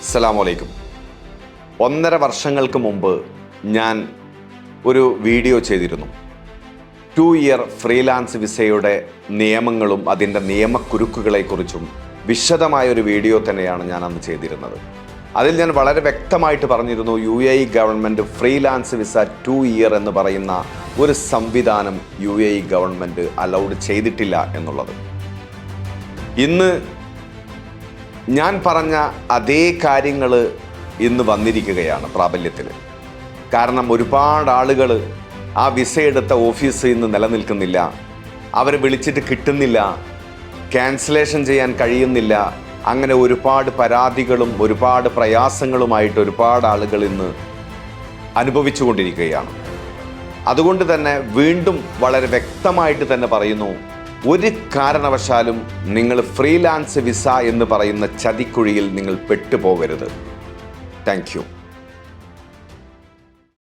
അസ്സലാമലൈക്കും. ഒന്നര വർഷങ്ങൾക്ക് മുമ്പ് ഞാൻ ഒരു വീഡിയോ ചെയ്തിരുന്നു. ടു ഇയർ ഫ്രീലാൻസ് വിസയുടെ നിയമങ്ങളും അതിന്റെ നിയമക്കുരുക്കുകളെക്കുറിച്ചും വിശദമായ ഒരു വീഡിയോ തന്നെയാണ് ഞാൻ അന്ന് ചെയ്തിരുന്നത്. അതിൽ ഞാൻ വളരെ വ്യക്തമായിട്ട് പറഞ്ഞിരുന്നു U A E government freelance visa two year എന്ന് പറയുന്ന ഒരു സംവിധാനം U A E government allowed ചെയ്തിട്ടില്ല എന്നുള്ളത്. ഇന്ന് ഞാൻ പറഞ്ഞ അതേ കാര്യങ്ങൾ ഇന്ന് വന്നിരിക്കുകയാണ് പ്രാബല്യത്തിൽ കാരണം ഒരുപാട് ആളുകൾ ആ വിസ എടുത്ത ഓഫീസ് ഇന്ന് നിലനിൽക്കുന്നില്ല. അവരെ വിളിച്ചിട്ട് കിട്ടുന്നില്ല. ക്യാൻസലേഷൻ ചെയ്യാൻ കഴിയുന്നില്ല. അങ്ങനെ ഒരുപാട് പരാതികളും ഒരുപാട് പ്രയാസങ്ങളുമായിട്ട് ഒരുപാട് ആളുകൾ ഇന്ന് അനുഭവിച്ചുകൊണ്ടിരിക്കുകയാണ്. അതുകൊണ്ട് തന്നെ വീണ്ടും വളരെ വ്യക്തമായിട്ട് തന്നെ പറയുന്നു ഒരു കാരണവശാലും നിങ്ങൾ ഫ്രീലാൻസ് വിസ എന്ന് പറയുന്ന ചതിക്കുഴിയിൽ നിങ്ങൾ പെട്ടുപോകരുത്. താങ്ക്